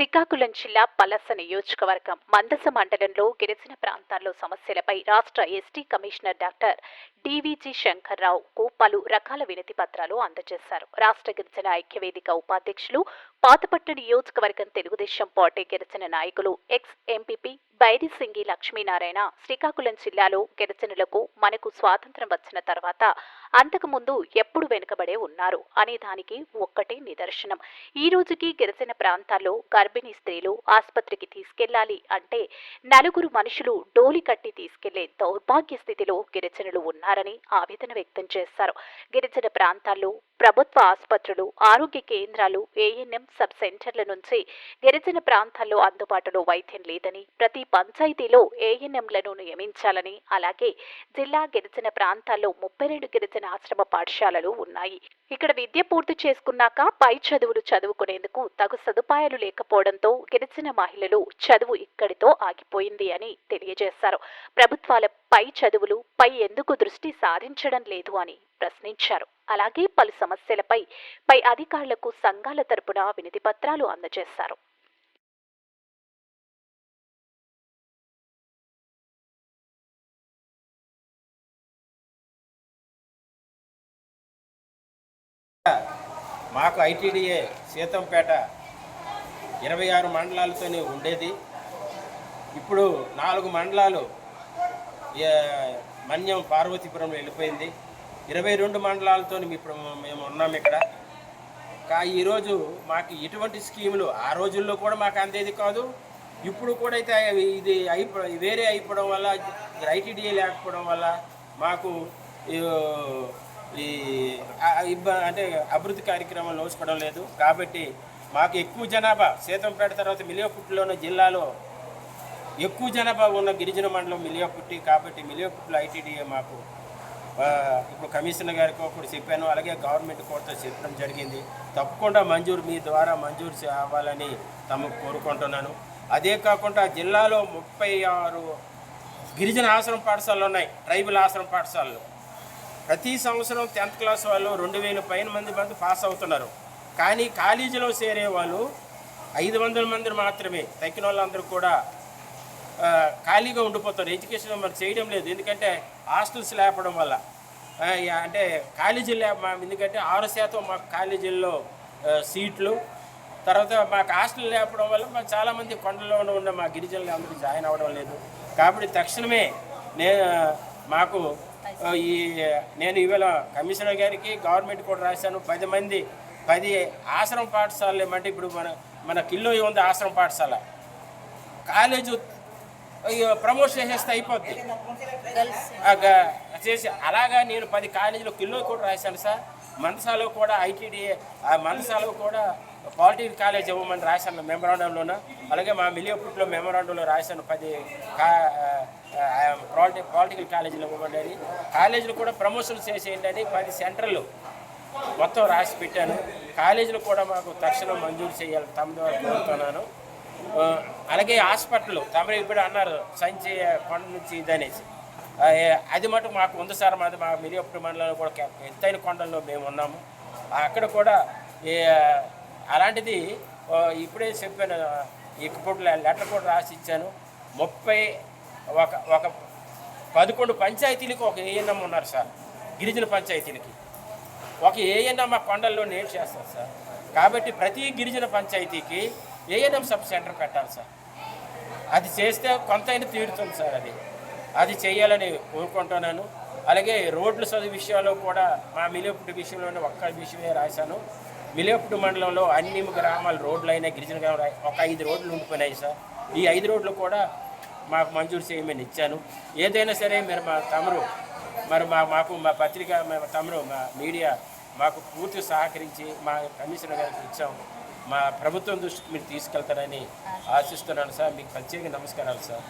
శ్రీకాకుళం జిల్లా పలస నియోజకవర్గం మందస మండలంలో గిరిజన ప్రాంతాల్లో సమస్యలపై రాష్ట్ర ఎస్టీ కమిషనర్ డాక్టర్ డివిజి శంకర్రావుకు పలు రకాల వినతి పత్రాలు అందజేశారు. రాష్ట్ర గిరిజన ఐక్యవేదిక ఉపాధ్యక్షులు పాతపట్టు నియోజకవర్గం తెలుగుదేశం పార్టీ గిరిజన నాయకులు ex M P P Bairisingi Lakshminarayana Srikakulam జిల్లాలో గిరిజనులకు మనకు స్వాతంత్రం వచ్చిన తర్వాత అంతకుముందు ఎప్పుడు వెనుకబడే ఉన్నారు అనే దానికి ఒక్కటే నిదర్శనం. ఈ రోజుకి గిరిజన ప్రాంతాల్లో గర్భిణీ స్త్రీలు ఆసుపత్రికి తీసుకెళ్ళాలి అంటే నలుగురు మనుషులు డోలి కట్టి తీసుకెళ్ళే దౌర్భాగ్య స్థితిలో గిరిజనులు ఉన్నారని ఆవేదన వ్యక్తం చేశారు. గిరిజన ప్రాంతాల్లో ప్రభుత్వ ఆసుపత్రులు ఆరోగ్య కేంద్రాలు ఏఎన్ఎం సబ్ సెంటర్ల నుంచి గిరిజన ప్రాంతాల్లో అందుబాటులో వైద్యం లేదని ప్రతి పంచాయతీలో ఏఎన్ఎంలను నియమించాలని అలాగే జిల్లా గిరిజన ప్రాంతాల్లో ముప్పై రెండు గిరిజన ఆశ్రమ పాఠశాలలు ఉన్నాయి. ఇక్కడ విద్య పూర్తి చేసుకున్నాక పై చదువులు చదువుకునేందుకు తగు సదుపాయాలు లేకపోవడంతో గిరిజన మహిళలు చదువు ఇక్కడితో ఆగిపోయింది అని తెలియజేశారు. ప్రభుత్వాల పై చదువులు పై ఎందుకు దృష్టి సారించడం లేదు అని ప్రశ్నించారు. అలాగే పలు సమస్యలపై పై అధికారులకు సంఘాల తరపున వినతి పత్రాలు అందజేశారు. మాకు ఐటీడీఏ సీతంపేట ఇరవై ఆరు మండలాలతోనే ఉండేది. ఇప్పుడు నాలుగు మండలాలు మన్యం పార్వతీపురం వెళ్ళిపోయింది. ఇరవై రెండు మండలాలతో ఇప్పుడు మేము ఉన్నాం ఇక్కడ. కా ఈరోజు మాకు ఎటువంటి స్కీములు ఆ రోజుల్లో కూడా మాకు అందేది కాదు. ఇప్పుడు కూడా అయితే ఇది అయిపో వేరే అయిపోవడం వల్ల ఐటీడీఏ లేకపోవడం వల్ల మాకు ఈ ఇబ్బ అంటే అభివృద్ధి కార్యక్రమాలు నోచుకోవడం లేదు. కాబట్టి మాకు ఎక్కువ జనాభా సీతంపేట తర్వాత మిలియపుట్టులోని జిల్లాలో ఎక్కువ జనాభా ఉన్న గిరిజన మండలం మిలియపుట్టి. కాబట్టి మిలియపుట్టిలో ఐటీడీఏ మాకు ఇప్పుడు కమిషనర్ గారికి ఒకటి చెప్పాను. అలాగే గవర్నమెంట్ కోర్టుతో చెప్పడం జరిగింది. తప్పకుండా మంజూరు మీ ద్వారా మంజూరు అవ్వాలని తమకు కోరుకుంటున్నాను. అదే కాకుండా జిల్లాలో ముప్పై ఆరు గిరిజన ఆశ్రమ పాఠశాలలు ఉన్నాయి. ట్రైబల్ ఆశ్రమ పాఠశాలలు. ప్రతి సంవత్సరం టెన్త్ క్లాస్ వాళ్ళు రెండు వేల పైన మంది మంది పాస్ అవుతున్నారు. కానీ కాలేజీలో చేరే వాళ్ళు ఐదు వందల మంది మాత్రమే. తగ్గిన వాళ్ళందరూ కూడా ఖాళీగా ఉండిపోతారు. ఎడ్యుకేషన్ మరి చేయడం లేదు. ఎందుకంటే హాస్టల్స్ లేపడం వల్ల. అంటే కాలేజీలు లేప మా- ఎందుకంటే ఆరు శాతం మాకు కాలేజీల్లో సీట్లు. తర్వాత మాకు హాస్టల్ లేపడం వల్ల మాకు చాలామంది కొండలో ఉన్న మా గిరిజనులు అందరూ జాయిన్ అవ్వడం లేదు. కాబట్టి తక్షణమే నే మాకు ఈ నేను ఇవాళ కమిషనర్ గారికి గవర్నమెంట్ కూడా రాశాను. పది మంది పది ఆశ్రమ పాఠశాలలు ఏమంటే ఇప్పుడు మన మన కిల్లో ఉంది ఆశ్రమ పాఠశాల? కాలేజు అయ్యో, ప్రమోషన్ చేసేస్తే అయిపోద్ది. చేసి అలాగా నేను పది కాలేజీలో కిల్లో కూడా రాశాను సార్. మనసాలో కూడా ఐటీడీఏ ఆ మందసాలో కూడా పాలిటెక్నిక్ కాలేజ్ ఇవ్వమని రాశాను మెమరాండంలోన. అలాగే మా మిలియపుట్లో మెమరాండంలో రాశాను పది కా పాలిటికల్ కాలేజీలు ఇవ్వమని. అని కాలేజీలు కూడా ప్రమోషన్స్ చేసేయండి పది సెంటర్లు మొత్తం రాసి పెట్టాను. కాలేజీలు కూడా మాకు తక్షణం మంజూరు చేయాలి తమ ద్వారా కోరుతున్నాను అలాగే హాస్పిటల్ తమరు ఇప్పుడు అన్నారు సంచి కొండ నుంచి ఇదనేసి అది మటుకు మాకు ఉంది సార్ మాది మా మిరియప్పుడు మండలంలో కూడా ఎత్తైన కొండల్లో మేము ఉన్నాము. అక్కడ కూడా ఏ, అలాంటిది ఇప్పుడే చెప్పాను ఇప్పుడు లెటర్ కూడా రాసి ఇచ్చాను. ముప్పై ఒక ఒక పదకొండు పంచాయతీలకు ఒక ఏఎన్ఎం ఉన్నారు సార్ గిరిజన పంచాయతీలకి. ఒక ఏఎన్ఎం ఆ కొండల్లో నేను చేస్తాను సార్. కాబట్టి ప్రతి గిరిజన పంచాయతీకి A N M sub centre పెట్టాలి సార్. అది చేస్తే కొంతైనా తీరుతుంది సార్ అది. అది చేయాలని కోరుకుంటున్నాను. అలాగే రోడ్ల చదువు విషయాల్లో కూడా మా మిలియపుటి విషయంలోనే ఒక్క విషయమే రాశాను. మిలియపుటి మండలంలో అన్ని గ్రామాలు రోడ్లు అయినా గిరిజన గ్రామాలు ఒక ఐదు రోడ్లు ఉండిపోయినాయి సార్. ఈ ఐదు రోడ్లు కూడా మాకు మంజూరు చేయమని ఇచ్చాను. ఏదైనా సరే మీరు మా తమరు మరి మా మాకు మా పత్రిక మా తమరు మా మీడియా మాకు పూర్తి సహకరించి మా కమిషనర్ గారికి ఇచ్చాము మా ప్రభుత్వం దృష్టికి మీరు తీసుకెళ్తారని ఆశిస్తున్నాను సార్. మీకు ప్రత్యేక నమస్కారాలు సార్.